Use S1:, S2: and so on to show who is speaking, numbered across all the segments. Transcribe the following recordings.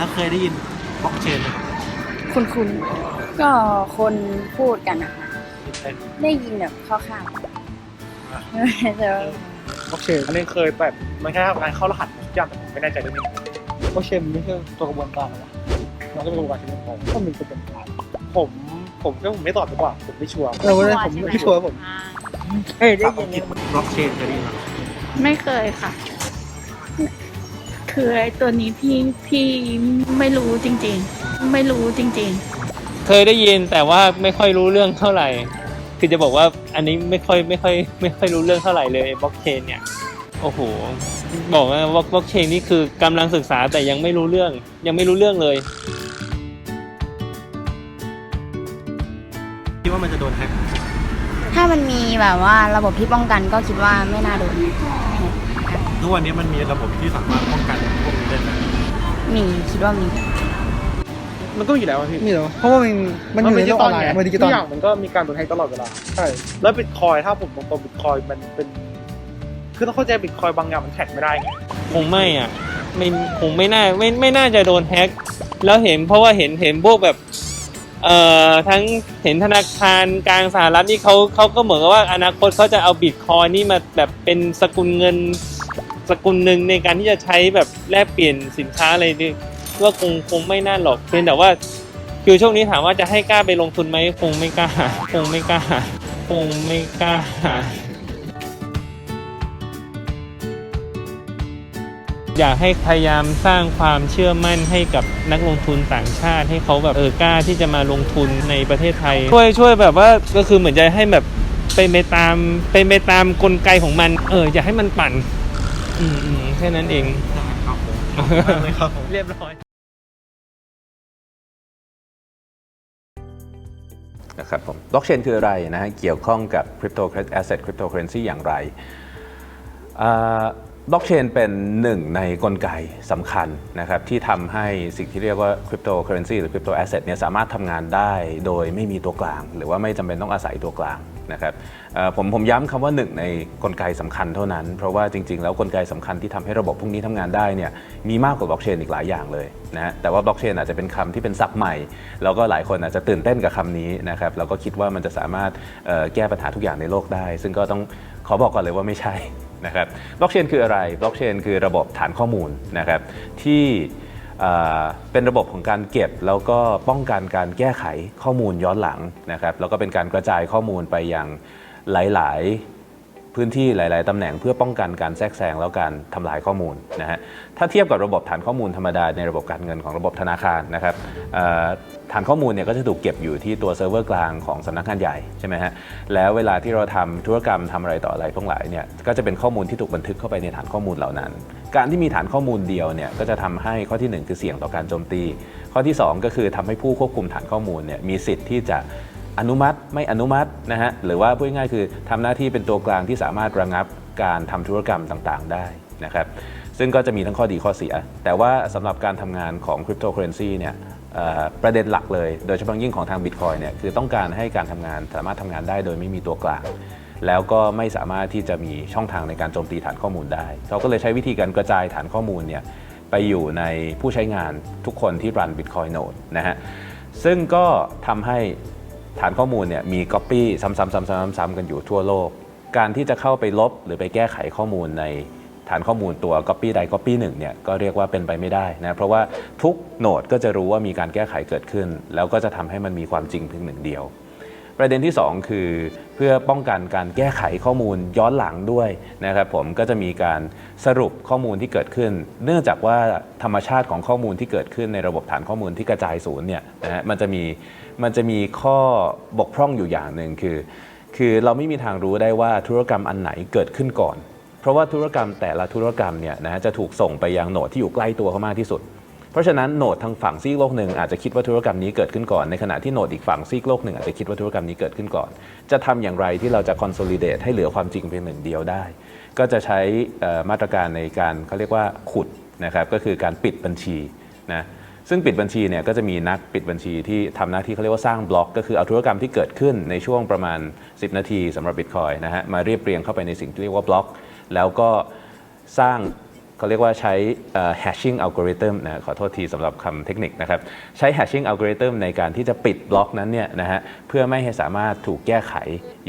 S1: แล้วเคยได้ยินบล็อกเชนไหม
S2: คุณคุณก็คนพูดกันนะคะ
S1: เอ้ย
S2: ได้ยินแบบคร่าว
S1: อะ
S2: ๆแต่ว่า
S3: บล็อกเชนอันนี้เคยแบบมันแค่การเข้ารหัสทุกอย่างแต่ผมไม่แน่ใจเรื่องนี้บล็อกเชนมันไม่ใช่ตัวกระบวนการหรอวะมันก็เป็นกระบวนการที่เรื่องของก็มีกระบวนการผมผมก็ผมไม่ตอบดีกว่าผมไม่ชัวร์
S4: เออวันนั้นผมไม่ชัวร์ผม
S2: อ่า
S4: เฮ้ยได้ยิน
S1: คิดบล็อกเชนเคยได้ยินไหม
S5: ไม่เคยค่ะ คือไอ้ตัวนี้พี่พี่ไม่รู้จริง ๆ ไม่รู้จริงๆ
S6: เคยได้ยินแต่ว่าไม่ค่อยรู้เรื่องเท่าไหร่ คือจะบอกว่าอันนี้ไม่ค่อยไม่ค่อยไม่ค่อยรู้เรื่องเท่าไหร่เลยบล็อกเชนเนี่ย โอ้โห บอกว่าบล็อกเชนนี่คือกำลังศึกษาแต่ยังไม่รู้เรื่อง ยังไม่รู้เรื่องเลย
S1: คิดว่ามันจะโดนแฮก
S2: ถ้ามันมีแบบว่าระบบที่ป้องกันก็คิดว่าไม่น่าโดน
S1: ทุกวันนี้มันมีระบบที่สามารถป้องกันพวกนี้ได้ไหม
S2: มีคิดว่ามี
S3: มันก็มีอยู่แล้วอะพี่
S4: มีเหรอเพราะว่ามันมันอยู่ในโลกออนไลน์อะมันดิจิตอ
S3: ทุ
S4: ล
S3: กอย่างมันก็มีการโดนแฮกตลอดเวลา ใช่แล้วบิตคอยถ้าผมตรงๆบิตคอยมันเป็น คือต้องเข้าใจบิตคอยบางอย่างมันแท็กไม่ได้ไง
S6: คงไม่อะไม่คงไม่น่าไม่ไม่น่าจะโดนแฮ็กแล้วเห็นเพราะว่าเห็นเห็นพวกแบบเอ่อทั้งเห็นธนาคารกลางสหรัฐนี่เขาเขาก็เหมือนกับว่าอนาคตเขาจะเอาบิตคอยนี่มาแบบเป็นสกุลเงิน สกุลหนึ่งในการที่จะใช้แบบแลกเปลี่ยนสินค้าอะไรนี่ว่าคงคงไม่น่าหรอกเพียงแต่ว่าคือช่วงนี้ถามว่าจะให้กล้าไปลงทุนไหมคงไม่กล้าคงไม่กล้าคงไม่กล้าอยากให้พยายามสร้างความเชื่อมั่นให้กับนักลงทุนต่างชาติให้เขาแบบเออกล้าที่จะมาลงทุนในประเทศไทย ช่วยช่วยแบบว่าก็คือเหมือนจะให้แบบเป็นไปตามเป็นไปตามกลไกของมัน เอออย่าให้มันปั่น อืมอืมแค่นั้นเอง
S1: ครับผมขอบคุณมากเลยครับผม
S6: เรียบร้อย
S7: นะครับผมบล็อกเชนคืออะไรนะฮะเกี่ยวข้องกับคริปโตแอสเซทคริปโตเคอเรนซีอย่างไรบล็อกเชนเป็นหนึ่งในกลไกสำคัญนะครับที่ทำให้สิ่งที่เรียกว่าคริปโตเคอเรนซีหรือคริปโตแอสเซทเนี่ยสามารถทำงานได้โดยไม่มีตัวกลาง หรือว่าไม่จำเป็นต้องอาศัยตัวกลาง นะครับผมผมย้ำคำว่าหนึ่งในกลไกสำคัญเท่านั้น เพราะว่าจริง ๆ แล้วกลไกสำคัญที่ทำให้ระบบพวกนี้ทำงานได้เนี่ยมีมากกว่าบล็อกเชนอีกหลายอย่างเลยนะแต่ว่าบล็อกเชนอาจจะเป็นคำที่เป็นศัพท์ใหม่ แล้วก็หลายคนอาจจะตื่นเต้นกับคำนี้นะครับแล้วก็คิดว่ามันจะสามารถแก้ปัญหาทุกอย่างในโลกได้ ซึ่งก็ต้องขอบอกก่อนเลยว่าไม่ใช่นะครับบล็อกเชนคืออะไรบล็อกเชนคือระบบฐานข้อมูลนะครับที่ เป็นระบบของการเก็บแล้วก็ป้องกันการแก้ไขข้อมูลย้อนหลังนะครับแล้วก็เป็นการกระจายข้อมูลไปยังหลาย ๆ พื้นที่หลาย ๆ ตำแหน่งเพื่อป้องกันการแทรกแซงแล้วการทำลายข้อมูลนะฮะถ้าเทียบกับระบบฐานข้อมูลธรรมดาในระบบการเงินของระบบธนาคารนะครับฐานข้อมูลเนี่ยก็จะถูกเก็บอยู่ที่ตัวเซิร์ฟเวอร์กลางของสำนักงานใหญ่ใช่ไหมฮะแล้วเวลาที่เราทำธุรกรรมทำอะไรต่ออะไรทั้งหลายเนี่ยก็จะเป็นข้อมูลที่ถูกบันทึกเข้าไปในฐานข้อมูลเหล่านั้น การที่มีฐานข้อมูลเดียวเนี่ยก็จะทำให้ข้อที่หนึ่งคือเสี่ยงต่อการโจมตี ข้อที่สองก็คือทำให้ผู้ควบคุมฐานข้อมูลเนี่ยมีสิทธิ์ที่จะ อนุมัติไม่อนุมัตินะฮะหรือว่าพูดง่ายคือทำหน้าที่เป็นตัวกลางที่สามารถระงับการทำธุรกรรมต่างๆ ได้นะครับซึ่งก็จะมีทั้งข้อดีข้อเสีย แต่ว่าสำหรับการทำงานของคริปโตเคอเรนซีเนี่ยประเด็นหลักเลย โดยเฉพาะยิ่งของทางบิตคอยเนี่ยคือต้องการให้การทำงานสามารถทำงานได้โดยไม่มีตัวกลางแล้วก็ไม่สามารถที่จะมีช่องทางในการโจมตีฐานข้อมูลได้ เขาก็เลยใช้วิธีการกระจายฐานข้อมูลเนี่ยไปอยู่ในผู้ใช้งานทุกคนที่รัน Bitcoin Node นะฮะ ซึ่งก็ทำให้ ฐานข้อมูลเนี่ยมี Copy ซ้ำๆๆๆๆกันอยู่ทั่วโลก การที่จะเข้าไปลบหรือไปแก้ไขข้อมูลในฐานข้อมูลตัว Copy ใด Copy หนึ่งเนี่ยก็เรียกว่าเป็นไปไม่ได้นะเพราะว่าทุกโหนดก็จะรู้ว่ามีการแก้ไขเกิดขึ้น แล้วก็จะทำให้มันมีความจริงเพียงหนึ่งเดียว ประเด็นที่ 2 คือเพื่อป้องกันการแก้ไขข้อมูลย้อนหลังด้วยนะครับผมก็จะมีการสรุปข้อมูลที่เกิดขึ้น เนื่องจากว่าธรรมชาติของข้อมูลที่เกิดขึ้นในระบบฐานข้อมูลที่กระจายศูนย์เนี่ยนะฮะมันจะมี มันจะมีข้อบกพร่องอยู่อย่างหนึ่งคือ คือเราไม่มีทางรู้ได้ว่าธุรกรรมอันไหนเกิดขึ้นก่อน เพราะว่าธุรกรรมแต่ละธุรกรรมเนี่ยนะฮะจะถูกส่งไปยังโหนดที่อยู่ใกล้ตัวเขามากที่สุด เพราะฉะนั้นโหนดทางฝั่งซีกโลกหนึ่งอาจจะคิดว่าธุรกรรมนี้เกิดขึ้นก่อนในขณะที่โหนดอีกฝั่งซีกโลกหนึ่งอาจจะคิดว่าธุรกรรมนี้เกิดขึ้นก่อน จะทำอย่างไรที่เราจะ consolidate ให้เหลือความจริงเพียงหนึ่งเดียวได้ ก็จะใช้มาตรการในการเขาเรียกว่าขุดนะครับก็คือการปิดบัญชีนะ ซึ่งปิดบัญชีเนี่ยก็จะมีนักปิดบัญชีที่ทำหน้าที่เขาเรียกว่าสร้างบล็อก ก็คือเอาธุรกรรมที่เกิดขึ้นในช่วงประมาณ 10 นาทีสำหรับบิตคอยนะฮะมาเรียบเรียงเข้าไปในสิ่งที่เรียกว่าบล็อก แล้วก็สร้างเขาเรียกว่าใช้ hashing algorithm นะขอโทษทีสำหรับคำเทคนิคนะครับ ใช้ hashing algorithm ในการที่จะปิดบล็อกนั้นเนี่ยนะฮะเพื่อไม่ให้สามารถถูกแก้ไข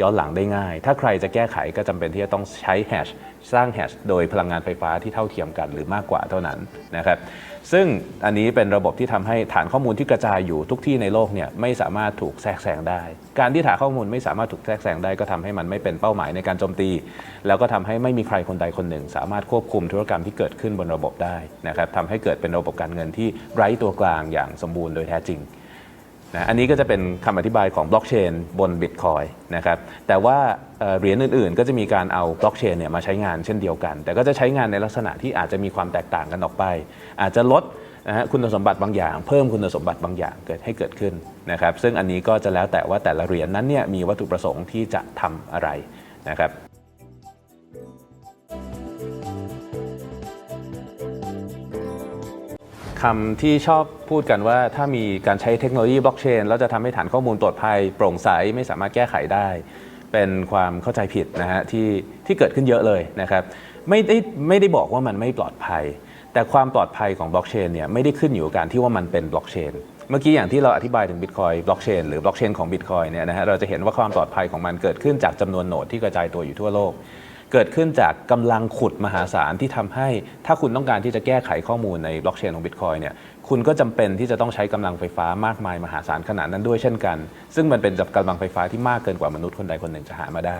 S7: ย้อนหลังได้ง่าย ถ้าใครจะแก้ไขก็จำเป็นที่จะต้องใช้ hash สร้าง hash โดยพลังงานไฟฟ้าที่เท่าเทียมกันหรือมากกว่าเท่านั้นนะครับ ซึ่งอันนี้เป็นระบบที่ทำให้ฐานข้อมูลที่กระจายอยู่ทุกที่ในโลกเนี่ยไม่สามารถถูกแทรกแซงได้ การที่ฐานข้อมูลไม่สามารถถูกแทรกแซงได้ก็ทำให้มันไม่เป็นเป้าหมายในการโจมตี แล้วก็ทำให้ไม่มีใครคนใดคนหนึ่ง สามารถควบคุมธุรกรรมที่เกิดขึ้นบนระบบได้นะครับทำให้เกิดเป็นระบบการเงินที่ไร้ตัวกลางอย่างสมบูรณ์โดยแท้จริง นะอันนี้ก็จะเป็นคำอธิบายของบล็อกเชนบน Bitcoin นะครับแต่ว่าเหรียญอื่นๆ ก็จะมีการเอาบล็อกเชนเนี่ยมาใช้งานเช่นเดียวกัน แต่ก็จะใช้งานในลักษณะที่อาจจะมีความแตกต่างกันออกไป อาจจะลดนะฮะคุณสมบัติบางอย่าง เพิ่มคุณสมบัติบางอย่างเกิดให้เกิดขึ้นนะครับซึ่งอันนี้ก็จะแล้วแต่ว่าแต่ละเหรียญนั้นเนี่ยมีวัตถุประสงค์ที่จะทำอะไรนะครับ คำที่ชอบพูดกันว่าถ้ามีการใช้เทคโนโลยีบล็อกเชนแล้วจะทำให้ฐานข้อมูลปลอดภัยโปร่งใสไม่สามารถแก้ไขได้ เป็นความเข้าใจผิดนะฮะที่ที่เกิดขึ้นเยอะเลยนะครับไม่ได้ไม่ได้บอกว่ามันไม่ปลอดภัย แต่ความปลอดภัยของบล็อกเชนเนี่ยไม่ได้ขึ้นอยู่กับการที่ว่ามันเป็นบล็อกเชนเมื่อกี้อย่างที่เราอธิบายถึงบิตคอยบล็อกเชนหรือบล็อกเชนของบิตคอยเนี่ยนะฮะเราจะเห็นว่าความปลอดภัยของมันเกิดขึ้นจากจำนวนโนดที่กระจายตัวอยู่ทั่วโลก เกิดขึ้นจากกำลังขุดมหาศาลที่ทำให้ ถ้าคุณต้องการที่จะแก้ไขข้อมูลในบล็อกเชนของบิตคอยเนี่ยคุณก็จำเป็นที่จะต้องใช้กำลังไฟฟ้ามากมายมหาศาลขนาดนั้นด้วยเช่นกัน ซึ่งมันเป็นกำลังไฟฟ้าที่มากเกินกว่ามนุษย์คนใดคนหนึ่งจะหามาได้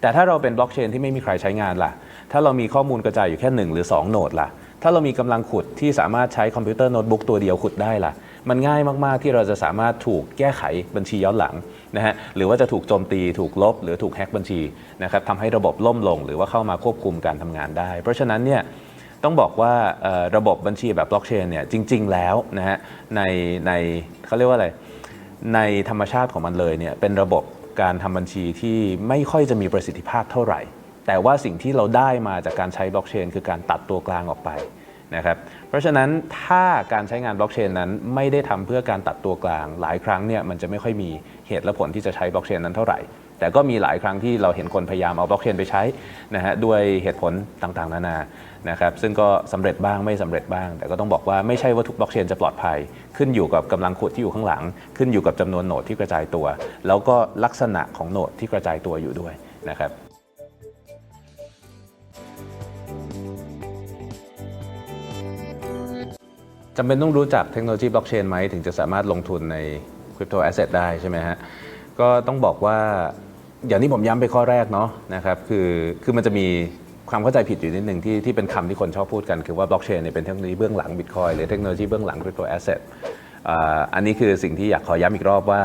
S7: แต่ถ้าเราเป็นบล็อกเชนที่ไม่มีใครใช้งานล่ะ ถ้าเรามีข้อมูลกระจายอยู่แค่ 1 หรือ 2 โนดล่ะ ถ้าเรามีกำลังขุดที่สามารถใช้คอมพิวเตอร์โน้ตบุ๊กตัวเดียวขุดได้ล่ะ มันง่ายมากๆที่เราจะสามารถถูกแก้ไขบัญชีย้อนหลัง นะฮะหรือว่าจะถูกโจมตีถูกลบ หรือถูกแฮ็กบัญชีนะครับทำให้ระบบล่มลง หรือว่าเข้ามาควบคุมการทำงานได้ เพราะฉะนั้นเนี่ยต้องบอกว่าระบบบัญชีแบบบล็อกเชนเนี่ยจริง ๆ แล้วนะฮะในในเขาเรียกว่าอะไรในธรรมชาติของมันเลยเนี่ยเป็นระบบการทำบัญชีที่ไม่ค่อยจะมีประสิทธิภาพเท่าไหร่ แต่ว่าสิ่งที่เราได้มาจากการใช้บล็อกเชนคือการตัดตัวกลางออกไป นะครับเพราะฉะนั้นถ้าการใช้งานบล็อกเชนนั้นไม่ได้ทำเพื่อการตัดตัวกลาง หลายครั้งเนี่ยมันจะไม่ค่อยมีเหตุและผลที่จะใช้บล็อกเชนนั้นเท่าไหร่ แต่ก็มีหลายครั้งที่เราเห็นคนพยายามเอาบล็อกเชนไปใช้นะฮะด้วยเหตุผลต่างๆ นานานะครับซึ่งก็สำเร็จบ้างไม่สำเร็จบ้าง แต่ก็ต้องบอกว่าไม่ใช่ว่าทุกบล็อกเชนจะปลอดภัย ขึ้นอยู่กับกำลังขุดที่อยู่ข้างหลัง ขึ้นอยู่กับจำนวนโหนดที่กระจายตัว แล้วก็ลักษณะของโหนดที่กระจายตัวอยู่ด้วยนะครับ จำเป็นต้องรู้จักเทคโนโลยีบล็อกเชนไหมถึงจะสามารถลงทุนในคริปโตแอสเซทได้ใช่ไหมฮะก็ต้องบอกว่าอย่างที่ผมย้ำไปข้อแรกเนาะนะครับคือคือมันจะมีความเข้าใจผิดอยู่นิดหนึ่งที่ที่เป็นคำที่คนชอบพูดกัน คือว่าบล็อกเชนเนี่ยเป็นเทคโนโลยีเบื้องหลังบิตคอยหรือเทคโนโลยีเบื้องหลังคริปโตแอสเซทอันนี้คือสิ่งที่อยากขอย้ำอีกรอบว่า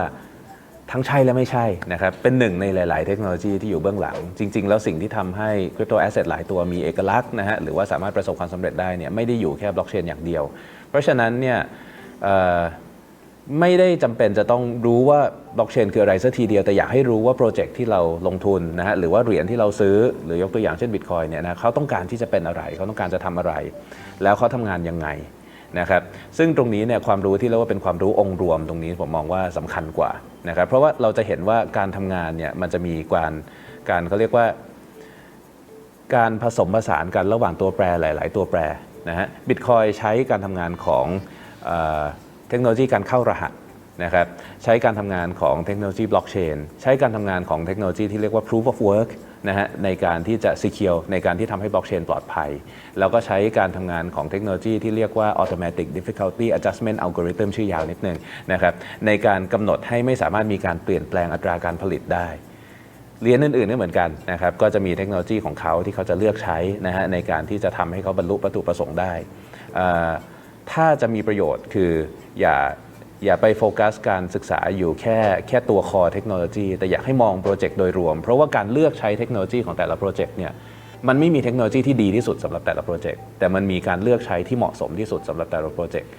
S7: ทั้งใช่และไม่ใช่นะครับ เป็นหนึ่งในหลาย ๆ เทคโนโลยีที่อยู่เบื้องหลัง จริง ๆ แล้วสิ่งที่ทำให้คริปโตแอสเซทหลายตัวมีเอกลักษณ์นะฮะ หรือว่าสามารถประสบความสำเร็จได้เนี่ยไม่ได้อยู่แค่บล็อกเชนอย่างเดียว เพราะฉะนั้นเนี่ยไม่ได้จำเป็นจะต้องรู้ว่าบล็อกเชนคืออะไรสักทีเดียว แต่อยากให้รู้ว่าโปรเจกต์ที่เราลงทุนนะฮะหรือว่าเหรียญที่เราซื้อหรือยกตัวอย่างเช่นบิตคอยเนี่ยนะเขาต้องการที่จะเป็นอะไร เขาต้องการจะทำอะไร แล้วเขาทำงานยังไงนะครับซึ่งตรงนี้เนี่ยความรู้ที่เรียกว่าเป็นความรู้องค์รวมตรงนี้ผมมองว่าสำคัญกว่านะครับเพราะว่าเราจะเห็นว่าการทำงานเนี่ยมันจะมีการการเขาเรียกว่า การผสมผสานกันระหว่างตัวแปรหลาย ๆ ตัวแปร นะฮะบิตคอยใช้การทำงานของเอเทคโนโลยีการเข้ารหัสนะครับใช้การทำงานของเทคโนโลยีบล็อกเชนใช้การทำงานของเทคโนโลยีที่เรียกว่า proof of work นะฮะในการที่จะ secure ในการที่ทำให้บล็อกเชนปลอดภัย แล้วก็ใช้การทำงานของเทคโนโลยีที่เรียกว่า automatic difficulty adjustment algorithm ชื่อยาวนิดนึงนะครับในการกำหนดให้ไม่สามารถมีการเปลี่ยนแปลงอัตราการผลิตได้ เหรียญอื่นๆก็เหมือนกันนะครับก็จะมีเทคโนโลยีของเขาที่เขาจะเลือกใช้นะฮะในการที่จะทำให้เขาบรรลุวัตถุประสงค์ได้ ถ้าจะมีประโยชน์คืออย่าอย่าไปโฟกัสการศึกษาอยู่แค่แค่ตัวคอเทคโนโลยี แต่อยากให้มองโปรเจกต์โดยรวม เพราะว่าการเลือกใช้เทคโนโลยีของแต่ละโปรเจกต์เนี่ยมันไม่มีเทคโนโลยีที่ดีที่สุดสำหรับแต่ละโปรเจกต์แต่มันมีการเลือกใช้ที่เหมาะสมที่สุดสำหรับแต่ละโปรเจกต์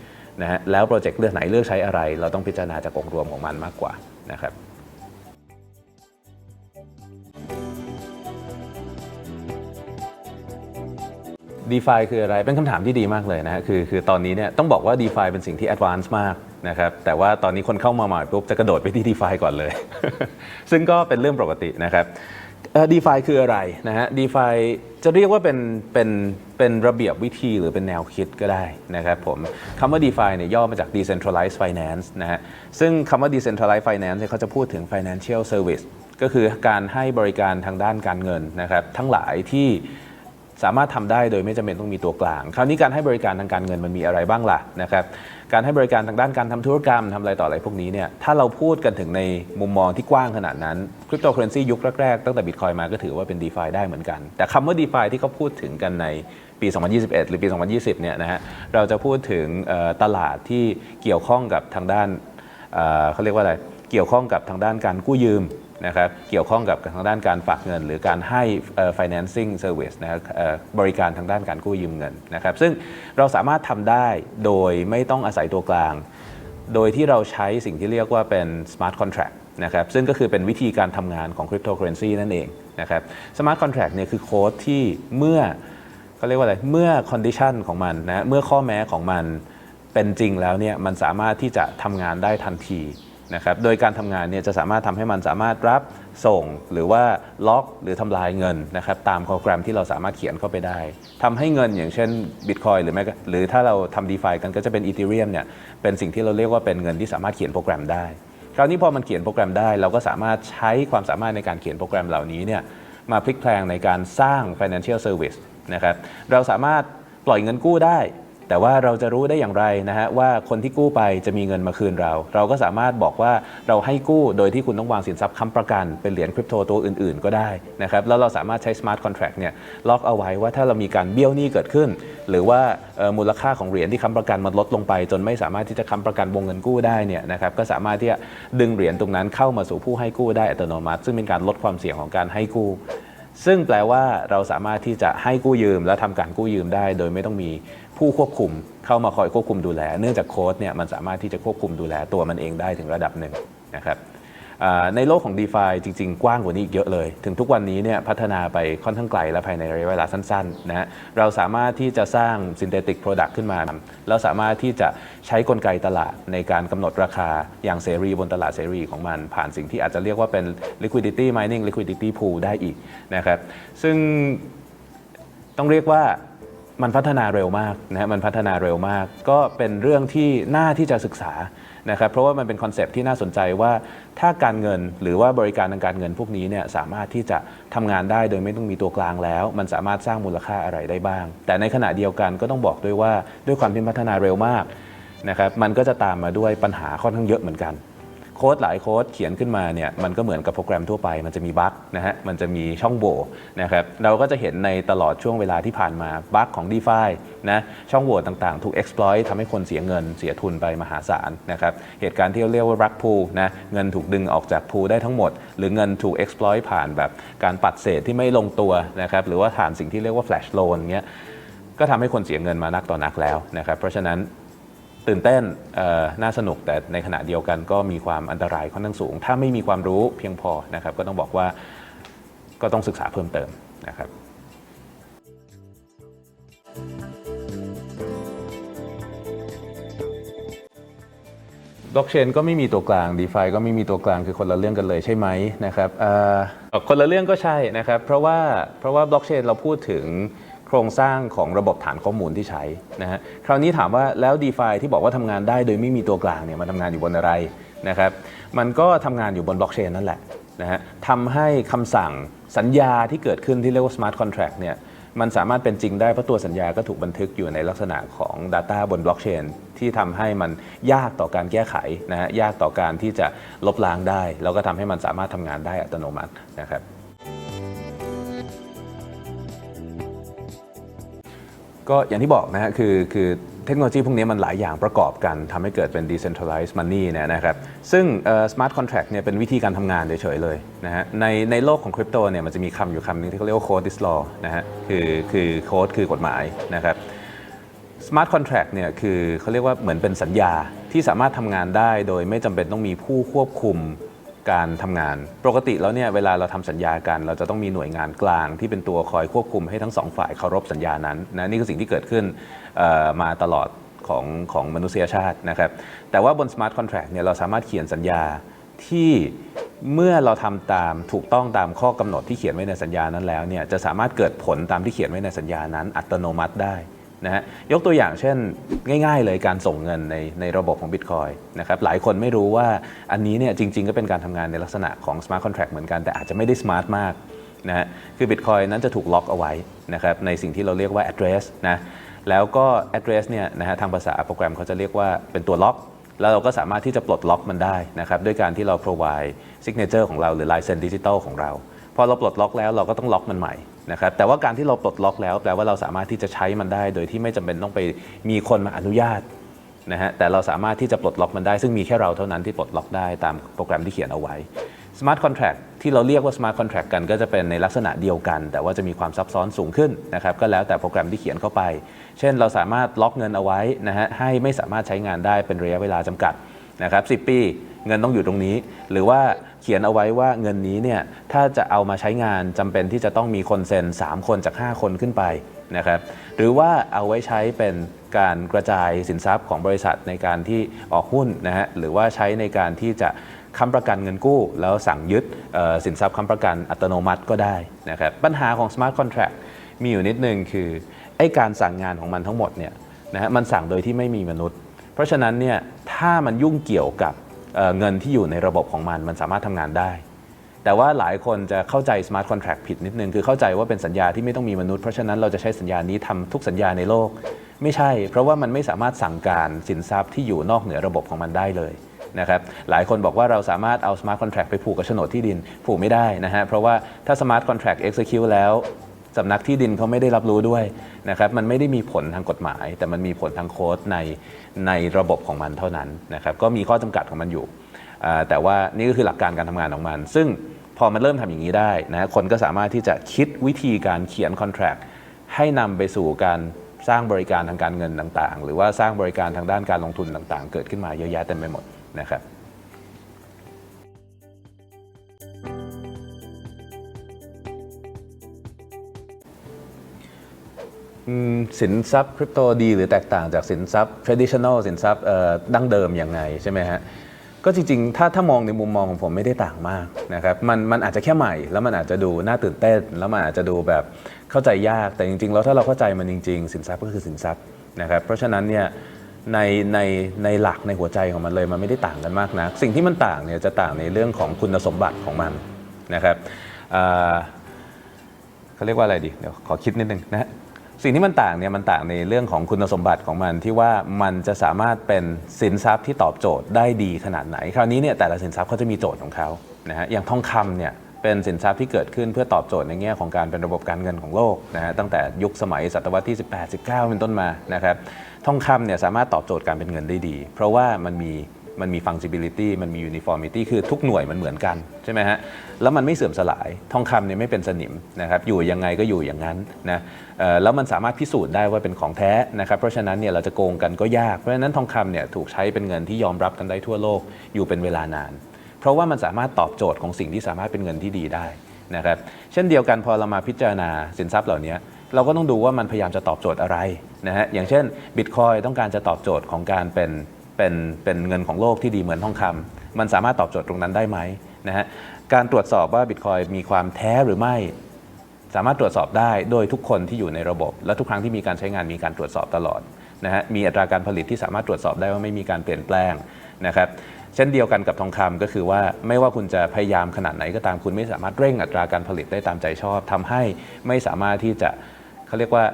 S7: นะฮะแล้วโปรเจกต์เลือกไหนเลือกใช้อะไร เราต้องพิจารณาจากองค์รวมของมันมากกว่านะครับ d e f าคืออะไรเป็นคำถามที่ดีมากเลยนะฮะคือคือตอนนี้เนี่ยต้องบอกว่า d e f าเป็นสิ่งที่ advanced มากนะครับแต่ว่าตอนนี้คนเข้ามาใหม่ปุ๊บจะกระโดดไปที่ d e f าก่อนเลย ซึ่งก็เป็นเรื่องปกตินะครับดีฟาคืออะไรนะฮะดีฟาจะเรียกว่าเป็นเป็นเป็นระเบียบวิธีหรือเป็นแนวคิดก็ได้นะครับผมคำว่า DeFi เนี่ยย่อมาจาก Decentralized Finance นะฮะซึ่งคำว่า Decentralized Finance เนี่ยเขาจะพูดถึง Financial Service ก็คือการให้บริการทางด้านการเงินนะครับทั้งหลายที่ สามารถทำได้โดยไม่จำเป็นต้องมีตัวกลาง คราวนี้การให้บริการทางการเงินมันมีอะไรบ้างล่ะนะครับการให้บริการทางด้านการทำธุรกรรมทำอะไรต่ออะไรพวกนี้เนี่ยถ้าเราพูดกันถึงในมุมมองที่กว้างขนาดนั้นคริปโตเคอเรนซียุคแรกๆตั้งแต่บิตคอยมาก็ถือว่าเป็น d e f าได้เหมือนกัน แต่คำว่า d e f าที่เขาพูดถึงกันในปี 2021 หรือปี 2020 เนี่ยนะฮะเราจะพูดถึงตลาดที่เกี่ยวข้องกับทางด้านเเขาเรียกว่าอะไรเกี่ยวข้องกับทางด้านการกู้ยืม นะครับเกี่ยวข้องกับทางด้านการฝากเงิน หรือการให้ financing service นะครับบริการทางด้านการกู้ยืมเงินนะครับ ซึ่งเราสามารถทำได้โดยไม่ต้องอาศัยตัวกลาง โดยที่เราใช้สิ่งที่เรียกว่าเป็น smart contract นะครับซึ่งก็คือเป็นวิธีการทำงานของ cryptocurrency นั่นเองนะครับ smart contract เนี่ยคือโค้ดที่เมื่อเขาเรียกว่าอะไรเมื่อ condition ของมันนะเมื่อข้อแม้ของมันเป็นจริงแล้วเนี่ยมันสามารถที่จะทำงานได้ทันที นะครับโดยการทำงานเนี่ยจะสามารถทำให้มันสามารถรับส่งหรือว่าล็อกหรือทำลายเงินนะครับตามโปรแกรมที่เราสามารถเขียนเข้าไปได้ทำให้เงินอย่างเช่น Bitcoin หรือแม้กระหรือถ้าเราทำ DeFi กันก็จะเป็น Ethereum เนี่ยเป็นสิ่งที่เราเรียกว่าเป็นเงินที่สามารถเขียนโปรแกรมได้ คราวนี้พอมันเขียนโปรแกรมได้ เราก็สามารถใช้ความสามารถในการเขียนโปรแกรมเหล่านี้เนี่ยมาพลิกแพลงในการสร้าง financial service นะครับเราสามารถปล่อยเงินกู้ได้ แต่ว่าเราจะรู้ได้อย่างไรนะฮะว่าคนที่กู้ไปจะมีเงินมาคืนเรา เราก็สามารถบอกว่าเราให้กู้โดยที่คุณต้องวางสินทรัพย์ค้ำประกัน เป็นเหรียญคริปโตตัวอื่นๆ ก็ได้นะครับแล้วเราสามารถใช้ smart contract เนี่ยล็อกเอาไว้ว่าถ้าเรามีการเบี้ยวหนี้เกิดขึ้น หรือว่ามูลค่าของเหรียญที่ค้ำประกันมันลดลงไป จนไม่สามารถที่จะค้ำประกันวงเงินกู้ได้เนี่ยนะครับก็สามารถที่จะดึงเหรียญตรงนั้นเข้ามาสู่ผู้ให้กู้ได้อัตโนมัติ ซึ่งเป็นการลดความเสี่ยงของการให้กู้ ซึ่งแปลว่าเราสามารถที่จะให้กู้ยืมและทำการกู้ยืมได้ โดยไม่ต้องมี ผู้ควบคุมเข้ามาคอยควบคุมดูแล เนื่องจากโค้ดเนี่ยมันสามารถที่จะควบคุมดูแลตัวมันเองได้ถึงระดับหนึ่งนะครับในโลกของ d e f าจริง ๆ กว้างกว่านี้อีกเยอะเลย ถึงทุกวันนี้เนี่ยพัฒนาไปค่อนข้างไกลและภายในระยะเวลาสั้นๆนะฮะเราสามารถที่จะสร้าง synthetic product ขึ้นมาเราสามารถที่จะใช้กลไกตลาดในการกำหนดราคาอย่างเสรีบนตลาดเสรีของมัน ผ่านสิ่งที่อาจจะเรียกว่าเป็น liquidity mining liquidity pool ได้อีกนะครับซึ่งต้องเรียกว่า มันพัฒนาเร็วมากนะฮะมันพัฒนาเร็วมาก ก็เป็นเรื่องที่น่าที่จะศึกษานะครับเพราะว่ามันเป็นคอนเซปที่น่าสนใจว่าถ้าการเงินหรือว่าบริการทางการเงินพวกนี้เนี่ยสามารถที่จะทำงานได้โดยไม่ต้องมีตัวกลางแล้ว มันสามารถสร้างมูลค่าอะไรได้บ้าง แต่ในขณะเดียวกันก็ต้องบอกด้วยว่าด้วยความที่พัฒนาเร็วมากนะครับมันก็จะตามมาด้วยปัญหาค่อนข้างเยอะเหมือนกัน โค้ดหลายโค้ดเขียนขึ้นมาเนี่ยมันก็เหมือนกับโปรแกรมทั่วไป มันจะมีบั๊กนะฮะมันจะมีช่องโหว่นะครับเราก็จะเห็นในตลอดช่วงเวลาที่ผ่านมาบั๊กของ d e f านะช่องโหว่ต่างๆ ถูก exploit ทำให้คนเสียเงินเสียทุนไปมหาศาลนะครับเหตุการณ์ที่เรียกว่า rug pull นะเงินถูกดึงออกจากพูได้ทั้งหมด หรือเงินถูก exploit ผ่านแบบการปัดเศษที่ไม่ลงตัวนะครับหรือว่าผ่านสิ่งที่เรียกว่า flash loan เงี้ยก็ทำให้คนเสียเงินมานักต่อนักแล้วนะครับเพราะฉะนั้น ตื่นเต้นน่าสนุกแต่ในขณะเดียวกันก็มีความอันตรายค่อนข้างสูง ถ้าไม่มีความรู้เพียงพอนะครับ ก็ต้องบอกว่าก็ต้องศึกษาเพิ่มเติมนะครับบล็อกเชนก็ไม่มีตัวกลาง d e f าก็ไม่มีตัวกลางคือคนละเรื่องกันเลยใช่ไหมนะครับเอ่อคนละเรื่องก็ใช่นะครับ เพราะว่าเพราะว่าบล็อกเชนเราพูดถึง โครงสร้างของระบบฐานข้อมูลที่ใช้นะฮะคราวนี้ถามว่าแล้ว d e f าที่บอกว่าทำงานได้โดยไม่มีตัวกลางเนี่ยมันทำงานอยู่บนอะไรนะครับมันก็ทำงานอยู่บนบล็อกเชนนั่นแหละนะฮะทำให้คำสั่งสัญญาที่เกิดขึ้นที่เรียกว่า smart contract เนี่ยมันสามารถเป็นจริงได้เพราะตัวสัญญาก็ถูกบันทึกอยู่ในลักษณะของ Data บนบล็อกเชนที่ทำให้มันยากต่อการแก้ไขนะฮะยากต่อการที่จะลบล้างได้ แล้วก็ทำให้มันสามารถทำงานได้อัตโนมัตินะครับ ก็อย่างที่บอกนะฮะคือคือเทคโนโลยีพวกนี้มันหลายอย่างประกอบกันทำให้เกิดเป็น decentralized money เนี่ยนะครับซึ่ง smart contract เนี่ยเป็นวิธีการทำงานเฉยๆเลยนะฮะในในโลกของคริปโตเนี่ยมันจะมีคำอยู่คำหนึงที่เขาเรียกว่า code is law นะฮะคือคือโค้ดคือกฎหมายนะครับ Smart Contract เนี่ยคือเขาเรียกว่าเหมือนเป็นสัญญาที่สามารถทำงานได้โดยไม่จำเป็นต้องมีผู้ควบคุม การทำงาน ปกติแล้วเนี่ยเวลาเราทำสัญญากัน เราจะต้องมีหน่วยงานกลางที่เป็นตัวคอยควบคุมให้ทั้งสองฝ่ายเคารพสัญญานั้นนะนี่คือสิ่งที่เกิดขึ้นมาตลอดของของมนุษยชาตินะครับแต่ว่าบน Smart Contract เนี่ยเราสามารถเขียนสัญญาที่เมื่อเราทำตามถูกต้องตามข้อกำหนดที่เขียนไว้ในสัญญานั้นแล้วเนี่ยจะสามารถเกิดผลตามที่เขียนไว้ในสัญญานั้นอัตโนมัติได้ นะฮะยกตัวอย่างเช่นง่าย ๆ เลยการส่งเงินในในระบบของ Bitcoin นะครับหลายคนไม่รู้ว่าอันนี้เนี่ยจริง ๆ ก็เป็นการทำงานในลักษณะของ Smart Contract เหมือนกัน แต่อาจจะไม่ได้ smart มากนะฮะคือ Bitcoin นั้นจะถูกล็อกเอาไว้นะครับในสิ่งที่เราเรียกว่า address นะแล้วก็ address เนี่ยนะฮะทางภาษาโปรแกรมเขาจะเรียกว่าเป็นตัวล็อก แล้วเราก็สามารถที่จะปลดล็อกมันได้นะครับด้วยการที่เรา provide signature ของเราหรือลายเซ็นดิจิตอลของเราพอเราปลดล็อกแล้วเราก็ต้องล็อกมันใหม่ นะครับแต่ว่าการที่เราปลดล็อกแล้วแปลว่าเราสามารถที่จะใช้มันได้ โดยที่ไม่จำเป็นต้องไปมีคนมาอนุญาตนะฮะแต่เราสามารถที่จะปลดล็อกมันได้ ซึ่งมีแค่เราเท่านั้นที่ปลดล็อกได้ตามโปรแกรมที่เขียนเอาไว้ Smart Contract ที่เราเรียกว่า Smart Contract กันก็จะเป็นในลักษณะเดียวกัน แต่ว่าจะมีความซับซ้อนสูงขึ้นนะครับก็แล้วแต่โปรแกรมที่เขียนเข้าไป เช่นเราสามารถล็อกเงินเอาไว้นะฮะให้ไม่สามารถใช้งานได้เป็นระยะเวลาจำกัดนะครับ10 ปี เงินต้องอยู่ตรงนี้ หรือว่าเขียนเอาไว้ว่าเงินนี้เนี่ยถ้าจะเอามาใช้งานจำเป็นที่จะต้องมีคนเซ็น 3 คนจาก 5 คนขึ้นไปนะครับหรือว่าเอาไว้ใช้เป็นการกระจายสินทรัพย์ของบริษัทในการที่ออกหุ้นนะฮะหรือว่าใช้ในการที่จะค้ำประกันเงินกู้ แล้วสั่งยึดสินทรัพย์ค้ำประกันอัตโนมัติก็ได้นะครับปัญหาของ Smart Contract มีอยู่นิดนึงคือไอ้การสั่งงานของมันทั้งหมดเนี่ยนะฮะมันสั่งโดยที่ไม่มีมนุษย์ เพราะฉะนั้นเนี่ยถ้ามันยุ่งเกี่ยวกับ เเงินที่อยู่ในระบบของมันมันสามารถทำงานได้ แต่ว่าหลายคนจะเข้าใจ smart contract ผิดนิดนึง คือเข้าใจว่าเป็นสัญญาที่ไม่ต้องมีมนุษย์เพราะฉะนั้นเราจะใช้สัญญานี้ทำทุกสัญญาในโลก ไม่ใช่ เพราะว่ามันไม่สามารถสั่งการสินทรัพย์ที่อยู่นอกเหนือระบบของมันได้เลยนะครับหลายคนบอกว่าเราสามารถเอา smart contract ไปผูกกับโฉนดที่ดินผูกไม่ได้นะฮะเพราะว่าถ้า smart contract execute แล้ว สำนักที่ดินเขาไม่ได้รับรู้ด้วยนะครับมันไม่ได้มีผลทางกฎหมาย แต่มันมีผลทางโค้ดในในระบบของมันเท่านั้นนะครับก็มีข้อจำกัดของมันอยู่ แต่ว่านี่ก็คือหลักการการทำงานของมัน ซึ่งพอมันเริ่มทำอย่างนี้ได้นะคนก็สามารถที่จะคิดวิธีการเขียนคอนแท c t ให้นำไปสู่การสร้างบริการทางการเงินต่างๆ หรือว่าสร้างบริการทางด้านการลงทุนต่างๆ เกิดขึ้นมาเยอะแยะเต็มไปหมดนะครับ สินทรัพย์คริปโตดี หรือแตกต่างจากสินทรัพย์ traditional สินทรัพย์ดั้งเดิมอยังไงใช่ไหมฮะก็จริงๆ ถ้าถ้ามองในมุมมองของผมไม่ได้ต่างมากนะครับ มันมันอาจจะแค่ใหม่ แล้วมันอาจจะดูน่าตื่นเต้น แล้วมันอาจจะดูแบบเข้าใจยาก แต่จริงๆ แล้วถ้าเราเข้าใจมันจริง ๆ สินทรัพย์ก็คือสินทรัพย์นะครับ เพราะฉะนั้นเนี่ยในในในหลักในหัวใจของมันเลยมันไม่ได้ต่างกันมากนะสิ่งที่มันต่างเนี่ยจะต่างในเรื่องของคุณสมบัติของมันนะครับเขาเรียกว่าอะไรดี เดี๋ยวขอคิดนิดนึงนะ สิ่งที่มันต่างเนี่ยมันต่างในเรื่องของคุณสมบัติของมันที่ว่ามันจะสามารถเป็นสินทรัพย์ที่ตอบโจทย์ได้ดีขนาดไหน คราวนี้เนี่ยแต่ละสินทรัพย์เขาจะมีโจทย์ของเขานะฮะอย่างทองคำเนี่ยเป็นสินทรัพย์ที่เกิดขึ้นเพื่อตอบโจทย์ในแง่ของการเป็นระบบการเงินของโลกนะฮะตั้งแต่ยุคสมัยศตวรรษที่ 18 19 เป็นต้นมานะครับทองคำเนี่ยสามารถตอบโจทย์การเป็นเงินได้ดี เพราะว่ามันมี มันมี fungibility มันมี uniformity คือทุกหน่วยมันเหมือนกันใช่ไหมฮะ แล้วมันไม่เสื่อมสลาย ทองคำเนี่ยไม่เป็นสนิมนะครับ อยู่ยังไงก็อยู่อย่างนั้นนะแล้วมันสามารถพิสูจน์ได้ว่าเป็นของแท้นะครับ เพราะฉะนั้นเนี่ยเราจะโกงกันก็ยาก เพราะฉะนั้นทองคำเนี่ยถูกใช้เป็นเงินที่ยอมรับกันได้ทั่วโลกอยู่เป็นเวลานาน เพราะว่ามันสามารถตอบโจทย์ของสิ่งที่สามารถเป็นเงินที่ดีได้นะครับ เช่นเดียวกันพอเรามาพิจารณาสินทรัพย์เหล่านี้เราก็ต้องดูว่ามันพยายามจะตอบโจทย์อะไรนะฮะ อย่างเช่นบิตคอยต้องการจะตอบโจทย์ของการเป็น เป็นเป็นเงินของโลกที่ดีเหมือนทองคำมันสามารถตอบโจทย์ตรงนั้นได้ไหมนะฮะการตรวจสอบว่าบิตคอยมีความแท้หรือไม่ สามารถตรวจสอบได้โดยทุกคนที่อยู่ในระบบ และทุกครั้งที่มีการใช้งานมีการตรวจสอบตลอดนะฮะมีอัตราการผลิตที่สามารถตรวจสอบได้ว่าไม่มีการเปลี่ยนแปลงนะครับเช่นเดียวกันกับทองคำก็คือว่าไม่ว่าคุณจะพยายามขนาดไหนก็ตามคุณไม่สามารถเร่งอัตราการผลิตได้ตามใจชอบทำให้ไม่สามารถที่จะเขาเรียกว่า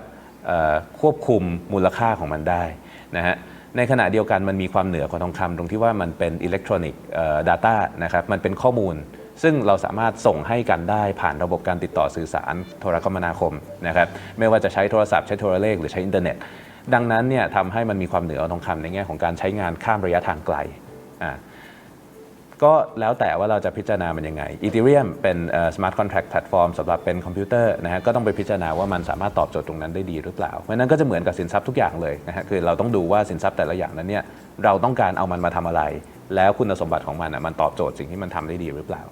S7: ควบคุมมูลค่าของมันได้นะฮะ ในขณะเดียวกันมันมีความเหนือกว่าทองคำตรงที่ว่ามันเป็นอิเล็กทรอนิกส์ดัต้านะครับมันเป็นข้อมูล ซึ่งเราสามารถส่งให้กันได้ผ่านระบบการติดต่อสื่อสารโทรคมนาคมนะครับไม่ว่าจะใช้โทรศัพท์ใช้โทรเลขหรือใช้อินเทอร์เน็ตดังนั้นเนี่ยทำให้มันมีความเหนือกว่าทองคำในแง่ของการใช้งานข้ามระยะทางไกลอ่า ก็แล้วแต่ว่าเราจะพิจารณามันยังไง Ethereum เป็นสมาร์ทคอนแท็กต์แพลตฟอร์มสำหรับเป็นคอมพิวเตอร์นะฮะก็ต้องไปพิจารณาว่ามันสามารถตอบโจทย์ตรงนั้นได้ดีหรือเปล่า เพราะนั้นก็จะเหมือนกับสินทรัพย์ทุกอย่างเลยนะฮะคือเราต้องดูว่าสินทรัพย์แต่ละอย่างนั้นเนี่ยเราต้องการเอามันมาทำอะไร แล้วคุณสมบัติของมันอะมันตอบโจทย์สิ่งที่มันทำได้ดีหรือเปล่า